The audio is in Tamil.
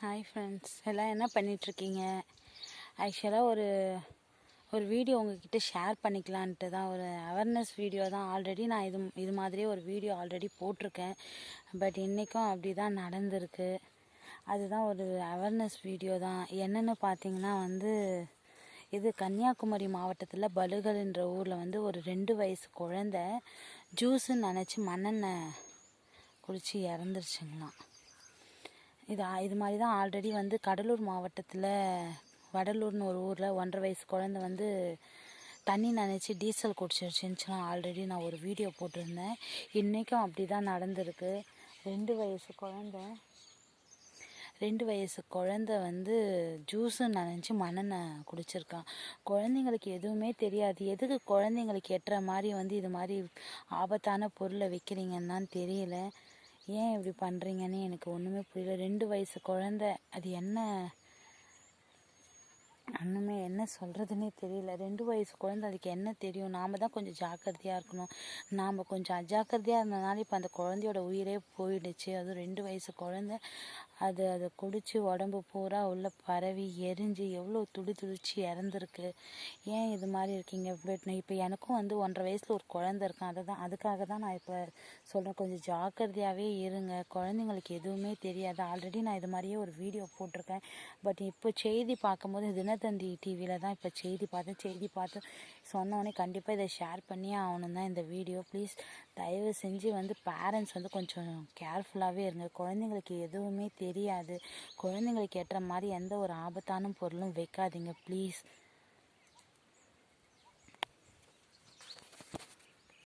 ஹாய் ஃப்ரெண்ட்ஸ் எல்லாம் என்ன பண்ணிகிட்ருக்கீங்க ஆக்சுவலாக ஒரு ஒரு வீடியோ உங்ககிட்ட ஷேர் பண்ணிக்கலான்ட்டு தான் ஒரு அவேர்னஸ் வீடியோ தான். ஆல்ரெடி நான் இது இது மாதிரி ஒரு வீடியோ ஆல்ரெடி போட்டிருக்கேன். பட் இன்றைக்கும் அப்படி தான் நடந்திருக்கு. அதுதான் ஒரு அவேர்னஸ் வீடியோ தான். என்னென்னு பார்த்தீங்கன்னா வந்து இது கன்னியாகுமரி மாவட்டத்தில் பலுகல்ன்ற ஊரில் வந்து ஒரு ரெண்டு வயசு குழந்த ஜூஸுன்னு நினச்சி மண்ணெண்ணெய் குடித்து இறந்துருச்சுங்களாம். இது இது மாதிரி தான் ஆல்ரெடி வந்து கடலூர் மாவட்டத்தில் வடலூர்னு ஒரு ஊரில் ஒன்றரை வயசு குழந்தை வந்து தண்ணி நனைச்சி டீசல் குடிச்சிருச்சுன்னு ஆல்ரெடி நான் ஒரு வீடியோ போட்டிருந்தேன். இன்றைக்கும் அப்படி தான் நடந்திருக்கு. ரெண்டு வயசு குழந்த ரெண்டு வயசு குழந்த வந்து ஜூஸு நினச்சி மண்ணெண்ணை குடிச்சிருக்கான் குழந்தைங்களுக்கு எதுவுமே தெரியாது. எதுக்கு குழந்தைங்களுக்கு எட்டுற மாதிரி வந்து இது மாதிரி ஆபத்தான பொருளை விற்கிறீங்கன்னு தான் தெரியல. ஏன் இப்படி பண்ணுறீங்கன்னு எனக்கு ஒன்றுமே புரியல. ரெண்டு வயசு குழந்த அது என்ன ஒன்றுமே என்ன சொல்கிறதுனே தெரியல. ரெண்டு வயசு குழந்தை அதுக்கு என்ன தெரியும்? நாம் தான் கொஞ்சம் ஜாக்கிரதையாக இருக்கணும். நாம் கொஞ்சம் அஜாக்கிரதையாக இருந்தனால இப்போ அந்த குழந்தையோட உயிரே போயிடுச்சு. அதுவும் ரெண்டு வயசு குழந்தை. அது அதை குடித்து உடம்பு பூரா உள்ள பரவி எரிஞ்சு எவ்வளோ துடி துடிச்சு இறந்துருக்கு. ஏன் இது மாதிரி இருக்கீங்க? பட் இப்போ எனக்கும் வந்து ஒன்றரை வயசில் ஒரு குழந்தை இருக்கான். அதை தான் அதுக்காக தான் நான் இப்போ சொல்கிறேன் கொஞ்சம் ஜாக்கிரதையாகவே இருங்க. குழந்தைங்களுக்கு எதுவுமே தெரியாது. ஆல்ரெடி நான் இது மாதிரியே ஒரு வீடியோ போட்டிருக்கேன். பட் இப்போ செய்தி பார்க்கும்போது தினத்தந்தி டிவியில் தான் இப்போ செய்தி பார்த்தேன். செய்தி பார்த்து சொன்னோடனே கண்டிப்பாக இதை ஷேர் பண்ணியே ஆகணும் தான் இந்த வீடியோ ப்ளீஸ் தயவு செஞ்சு வந்து பேரண்ட்ஸ் வந்து கொஞ்சம் கேர்ஃபுல்லாகவே இருங்க. குழந்தைங்களுக்கு எதுவுமே தெரியாது. குழந்தைங்களுக்கு ஏற்ற மாதிரி எந்த ஒரு ஆபத்தான பொருளும் வைக்காதீங்க. ப்ளீஸ்